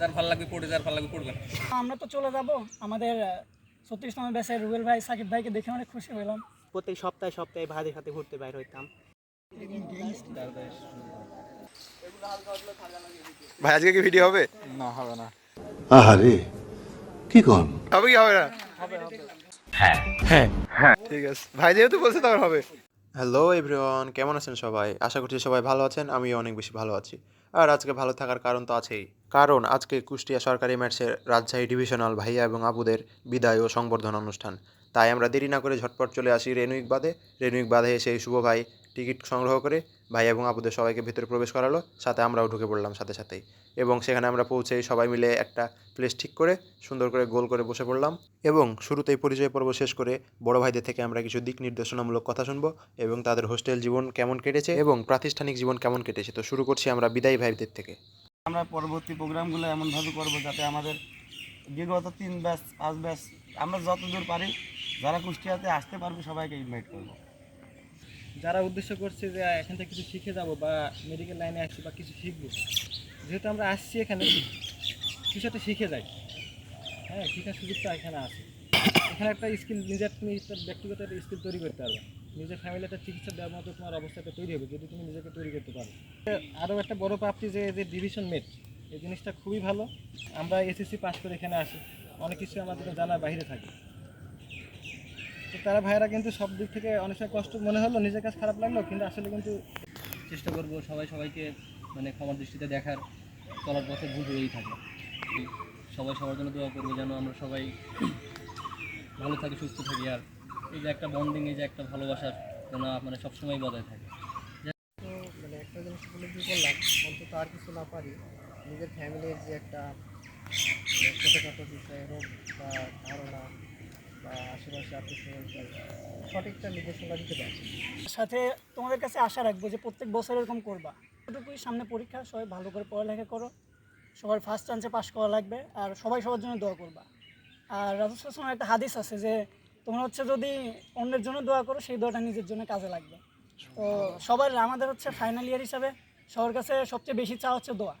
যার ভালো লাগবে পড়ে যার ভালো লাগবে পড়বে আমরা তো চলে যাব। আমাদের ছত্রিশ নম্বর ব্যাচের রুবেল ভাই সাকিব ভাইকে দেখে অনেক খুশি হলাম। প্রত্যেক সপ্তাহে সপ্তাহে ভাইদের সাথে ঘুরতে বাইর হইতাম। ভাই আজকে কি ভিডিও হবে? না হবে না। আহারে কি কন? হবে কি হবে না? হ্যাঁ। হ্যাঁ। ঠিক আছে। ভাই যেহেতু বলছে তখন হবে। হ্যালো এভরিওয়ান কেমন আছেন সবাই? আশা করছি সবাই ভালো আছেন আমি অনেক বেশি ভালো আছি। আর আজকে ভালো থাকার কারণ তো আছেই। কারণ আজকে কুষ্টিয়া সরকারি ম্যাচের রাজশাহী ডিভিশনাল ভাইয়া এবং আবুদের বিদায় ও সংবর্ধনা অনুষ্ঠান। তাই আমরা দেরি না করে ঝটপট চলে আসি রেনুইক বাদে। রেনুইক বাদে এসে শুভ ভাই টিকিট সংগ্রহ করে ভাই এবং আবুদের সবাইকে ভিতরে প্রবেশ করালো, সাথে আমরাও ঢুকে পড়লাম সাথে সাথেই। এবং সেখানে আমরা পৌঁছে সবাই মিলে একটা প্লেস ঠিক করে, সুন্দর করে গোল করে বসে পড়লাম এবং শুরুতেই পরিচয় পর্ব শেষ করে বড় ভাইদের থেকে আমরা কিছু দিক নির্দেশনামূলক কথা শুনব এবং তাদের হোস্টেল জীবন কেমন কেটেছে এবং প্রাতিষ্ঠানিক জীবন কেমন কেটেছে। তো শুরু করছি আমরা বিদায়ী ভাইদের থেকে। আমরা পরবর্তী প্রোগ্রামগুলো এমনভাবে করব যাতে আমাদের বিগত তিন ব্যাচ পাঁচ ব্যাচ আমরা যতদূর পারি যারা কুষ্টিয়াতে আসতে পারবে সবাইকে ইনভাইট করব। যারা উদ্দেশ্য করছে যে এখান থেকে কিছু শিখে যাব বা মেডিকেল লাইনে আসছি বা কিছু শিখব, যেহেতু আমরা আসছি এখানে, কিছু একটা শিখে যাই। হ্যাঁ শেখার সুযোগটা এখানে আছে। এখানে একটা স্কিল নিজের তুমি ব্যক্তিগত একটা স্কিল তৈরি করতে পারবে। নিজের ফ্যামিলি একটা চিকিৎসা দেওয়ার মতো তোমার অবস্থাটা তৈরি হবে, যদি তুমি নিজেকে তৈরি করতে পারো। আরও একটা বড় প্রাপ্তি যে যে ডিভিশন মেট এই জিনিসটা খুবই ভালো। আমরা এসএসসি পাস করে এখানে আসি। অনেক কিছু আমাদের জানার বাইরে থাকে। তারা ভাইয়েরা কিন্তু সব দিক থেকে অনেক সময় কষ্ট মনে হলো, নিজের কাছে খারাপ লাগল, কিন্তু আসলে কিন্তু চেষ্টা করব সবাই সবাইকে মানে ক্ষমার দৃষ্টিতে দেখার, চলার পথে ভুল হয়েই থাকে। সবাই সবার জন্য দোয়া করব যেন আমরা সবাই ভালো থাকি, সুস্থ থাকি। আর এই যে একটা বন্ডিং এই যে একটা ভালোবাসার যেন মানে সবসময় বজায় থাকে। মানে একটা জিনিস উপলব্ধি করলাম অন্তত আর কিছু না পারি। নিজের ফ্যামিলির যে একটা মানে ছোটোখাটো বিষয় হোক বা ধারণা সাথে তোমাদের কাছে আশা রাখব যে প্রত্যেক বছর এরকম করবা। এটুকুই সামনে পরীক্ষা, সবাই ভালো করে পড়ালেখা করো। সবার ফার্স্ট চান্সে পাশ করা লাগবে আর সবাই সবার জন্য দোয়া করবা। আর রাজস্থানের একটা হাদিস আছে যে, তোমরা হচ্ছে যদি অন্যের জন্য দোয়া করো, সেই দোয়াটা নিজের জন্য কাজে লাগবে। তো সবার, আমাদের হচ্ছে ফাইনাল ইয়ার হিসাবে সবার কাছে সবচেয়ে বেশি চা হচ্ছে দোয়া।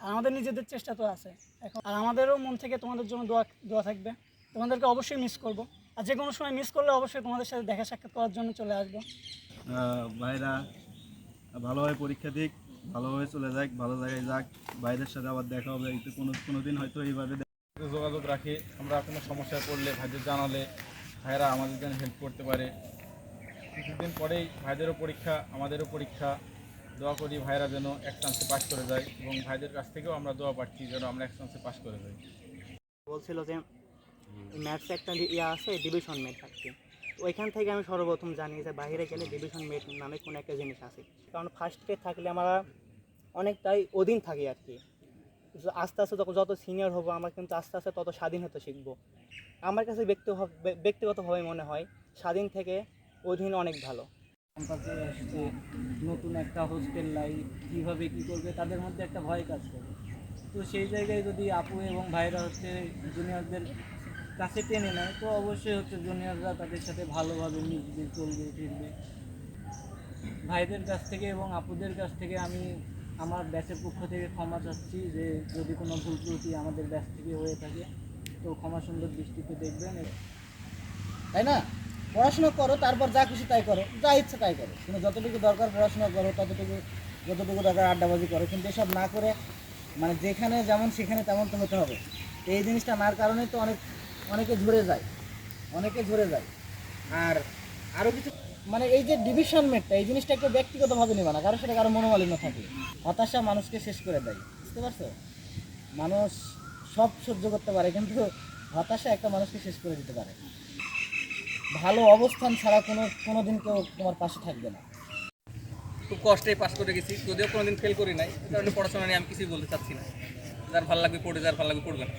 আর আমাদের নিজেদের চেষ্টা তো আছে। এখন আর আমাদেরও মন থেকে তোমাদের জন্য দোয়া দোয়া থাকবে। তোমাদেরকে অবশ্যই মিস করব। আর যে কোনো সময় মিস করলে অবশ্যই তোমাদের সাথে দেখা সাক্ষাৎ করার জন্য চলে আসব। ভাইরা ভালোভাবে পরীক্ষা দিক ভালোভাবে চলে যাক ভালো জায়গায় যাক। ভাইদের সাথে আবার দেখা হবে একটু কোনো কোনো দিন হয়তো এইভাবে যোগাযোগ রাখি আমরা কোনো সমস্যায় পড়লে ভাইদের জানালে ভাইরা আমাদের জন্য হেল্প করতে পারে। কিছুদিন পরেই ভাইদেরও পরীক্ষা আমাদেরও পরীক্ষা। দোয়া করি ভাইরা যেন এক চান্সে পাস করে যায় এবং ভাইদের কাছ থেকেও আমরা দোয়া পাচ্ছি যেন আমরা এক চান্সে পাস করে যাই। বলছিল যে ম্যাথসে একটা ইয়ে আছে ডিভিশন মেট থাকছে ওইখান থেকে আমি সর্বপ্রথম জানি যে বাইরে গেলে ডিভিশন মেট নামে কোনো একটা জিনিস আছে। কারণ ফার্স্ট ফার্স্টে থাকলে আমরা অনেকটাই অধীন থাকি আর কি। আস্তে আস্তে যত যত সিনিয়র হব আমরা কিন্তু আস্তে আস্তে তত স্বাধীন হতে শিখব। আমার কাছে ব্যক্তি ব্যক্তিগতভাবে মনে হয় স্বাধীন থেকে অধীন অনেক ভালো। ক্যাম্পাসে আসছে নতুন একটা হোস্টেল লাইফ কীভাবে কী করবে তাদের মধ্যে একটা ভয় কাজ করে। তো সেই জায়গায় যদি আপু এবং ভাইরা হচ্ছে জুনিয়রদের কাছে টেনে নেয়, তো অবশ্যই হচ্ছে জুনিয়ররা তাদের সাথে ভালোভাবে মিশবে, চলবে, ফিরবে। ভাইদের কাছ থেকে এবং আপুদের কাছ থেকে আমি আমার ব্যাচের পক্ষ থেকে ক্ষমা চাচ্ছি যে যদি কোনো ভুল ত্রুটি আমাদের ব্যাচ থেকে হয়ে থাকে, তো ক্ষমা সুন্দর দৃষ্টিতে দেখবেন। তাই না? পড়াশোনা করো, তারপর যা খুশি তাই করো, যা ইচ্ছে তাই করো। কিন্তু যতটুকু দরকার পড়াশোনা করো, ততটুকু, যতটুকু দরকার আড্ডাবাজি করো। কিন্তু এসব না করে মানে যেখানে যেমন সেখানে তেমন তো হতে হবে। এই জিনিসটা নার কারণেই তো অনেক অনেকে ঝরে যায়, অনেকে ঝরে যায়। আর আরও কিছু মানে এই যে ডিভিশন মেটটা এই জিনিসটা একটু ব্যক্তিগতভাবে নেবে না কারণ সেটা কারও মনোমালিন্য থাকে। হতাশা মানুষকে শেষ করে দেয়, বুঝতে পারছ? মানুষ সব সহ্য করতে পারে, কিন্তু হতাশা একটা মানুষকে শেষ করে দিতে পারে। ভালো অবস্থান ছাড়া কোনো কোনো দিন কেউ তোমার পাশে থাকবে না। খুব কষ্টে পাস করে গেছি, যদিও কোনোদিন ফেল করি নাই কারণে পড়াশোনা নিয়ে আমি কিছুই বলতে চাচ্ছি না। যার ভালো লাগবে পড়ে যার ভালো লাগবে পড়বে না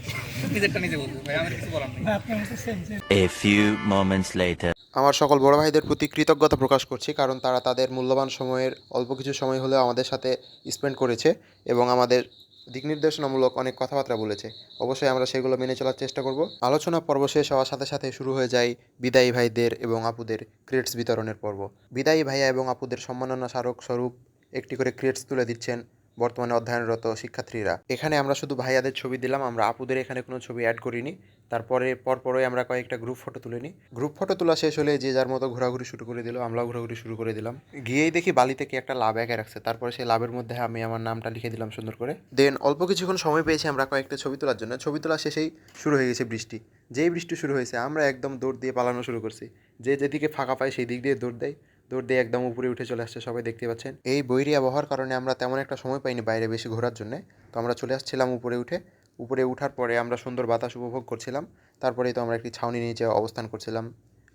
নিজেরটা নিজে বলব ভাই আমার কিছু বলার নেই। আপনার মতো same A few moments later. আমার সকল বড় ভাইদের প্রতি কৃতজ্ঞতা প্রকাশ করছি কারণ তারা তাদের মূল্যবান সময়ের অল্প কিছু সময় হলেও আমাদের সাথে স্পেন্ড করেছে এবং আমাদের দিক নির্দেশনামূলক অনেক কথাবার্তা বলেছে। অবশ্যই আমরা সেগুলো মেনে চলার চেষ্টা করব। আলোচনা পর্ব শেষ হওয়ার সাথে সাথে শুরু হয়ে যায় বিদায়ী ভাইদের এবং আপুদের ক্রেডস বিতরণের পর্ব। বিদায়ী ভাইয়া এবং আপুদের সম্মাননা স্মারক স্বরূপ একটি করে ক্রেডস তুলে দিচ্ছেন বর্তমানে অধ্যয়নরত শিক্ষার্থীরা। এখানে আমরা শুধু ভাইয়াদের ছবি দিলাম, আমরা আপুদের এখানে কোনো ছবি অ্যাড করিনি। তারপরে পরপরই আমরা কয়েকটা গ্রুপ ফটো তুলে নিই। গ্রুপ ফটো তোলা শেষ হলে যে যার মতো ঘোরাঘুরি শুরু করে দিল, আমরাও ঘোরাঘুরি শুরু করে দিলাম। গিয়েই দেখি বালি থেকে একটা লাভ এঁকে রাখছে। তারপরে সেই লাভের মধ্যে আমি আমার নামটা লিখে দিলাম সুন্দর করে। দেন অল্প কিছুক্ষণ সময় পেয়েছি আমরা কয়েকটা ছবি তোলার জন্য। ছবি তোলা শেষেই শুরু হয়ে গেছে বৃষ্টি। যেই বৃষ্টি শুরু হয়েছে, আমরা একদম দৌড় দিয়ে পালানো শুরু করছি। যে যেদিকে ফাঁকা পায় সেই দিক দিয়ে দৌড় দেয়। দৌড় দিয়ে একদম উপরে উঠে চলে আসছে সবাই দেখতে পাচ্ছেন। এই বৈরী আবহাওয়ার কারণে আমরা তেমন একটা সময় পাইনি বাইরে বেশি ঘোরার জন্য। তো আমরা চলে আসছিলাম উপরে উঠে। উপরে উঠার পরে আমরা সুন্দর বাতাস উপভোগ করছিলাম। তারপরেই তো আমরা একটি ছাউনি নিচে অবস্থান করছিলাম।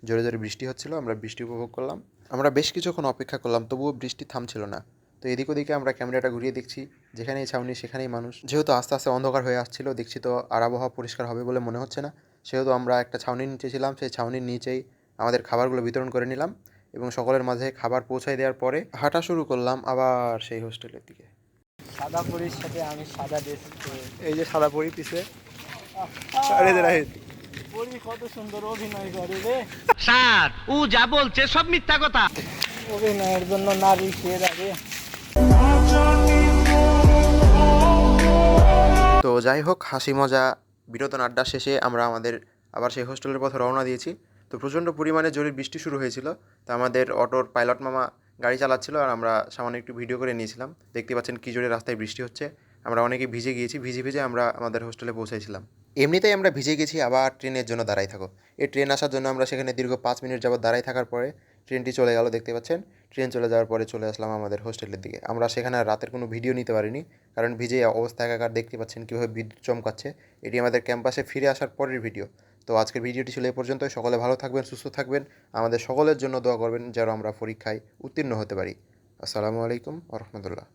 জোরে জোরে বৃষ্টি হচ্ছিল, আমরা বৃষ্টি উপভোগ করলাম। আমরা বেশ কিছুক্ষণ অপেক্ষা করলাম, তবুও বৃষ্টি থামছিল না। তো এদিক ওদিকে আমরা ক্যামেরাটা ঘুরিয়ে দেখছি, যেখানেই ছাউনি সেখানেই মানুষ। যেহেতু আস্তে আস্তে অন্ধকার হয়ে আসছিল, দেখছি তো আর আবহাওয়া পরিষ্কার হবে বলে মনে হচ্ছে না। সেহেতু আমরা একটা ছাউনির নিচে ছিলাম, সেই ছাউনির নিচেই আমাদের খাবারগুলো বিতরণ করে নিলাম। এবং সকলের মাঝে খাবার পৌঁছায় দেওয়ার পরে হাঁটা শুরু করলাম আবার সেই হোস্টেলের দিকে। সাদা পরির সাথে আমি সাদা ড্রেস এই যে সাদা পরি পিছে। পরি কত সুন্দর অভিনয় করে রে। স্যার ও যা বলছে সব মিথ্যা কথা। অভিনয়ের জন্য নারী সেরা রে। তো যাই হোক হাসি মজা বিনোদন আড্ডা শেষে আমরা আমাদের আবার সেই হোস্টেলের পথে রওনা দিয়েছি। তো প্রচণ্ড পরিমাণে জোরে বৃষ্টি শুরু হয়েছিল, তো আমাদের অটোর পাইলট মামা গাড়ি চালাচ্ছিল আর আমরা সামান্য একটু ভিডিও করে নিয়েছিলাম। দেখতে পাচ্ছেন কী জোরে রাস্তায় বৃষ্টি হচ্ছে। আমরা অনেকে ভিজে গিয়েছি, ভিজে ভিজে আমরা আমাদের হোস্টেলে পৌঁছেছিলাম এমনিতেই আমরা ভিজে গেছি, আবার ট্রেনের জন্য দাঁড়াই থাকো। এই ট্রেন আসার জন্য আমরা সেখানে দীর্ঘ পাঁচ মিনিট যাবত দাঁড়াই থাকার পরে ট্রেনটি চলে গেল, দেখতে পাচ্ছেন। ট্রেন চলে যাওয়ার পরে চলে আসলাম আমাদের হোস্টেলের দিকে। আমরা সেখানে রাতের কোনো ভিডিও নিতে পারিনি, কারণ ভিজে অবস্থা একাকার, দেখতে পাচ্ছেন কীভাবে বিদ্যুৎ চমকাচ্ছে। এটি আমাদের ক্যাম্পাসে ফিরে আসার পরের ভিডিও। তো আজকের ভিডিওটি ছিল এ পর্যন্ত সকলে ভালো থাকবেন, সুস্থ থাকবেন। আমাদের সকলের জন্য দোয়া করবেন যেন আমরা পরীক্ষায় উত্তীর্ণ হতে পারি। আসসালামু আলাইকুম রহমতুল্লাহ।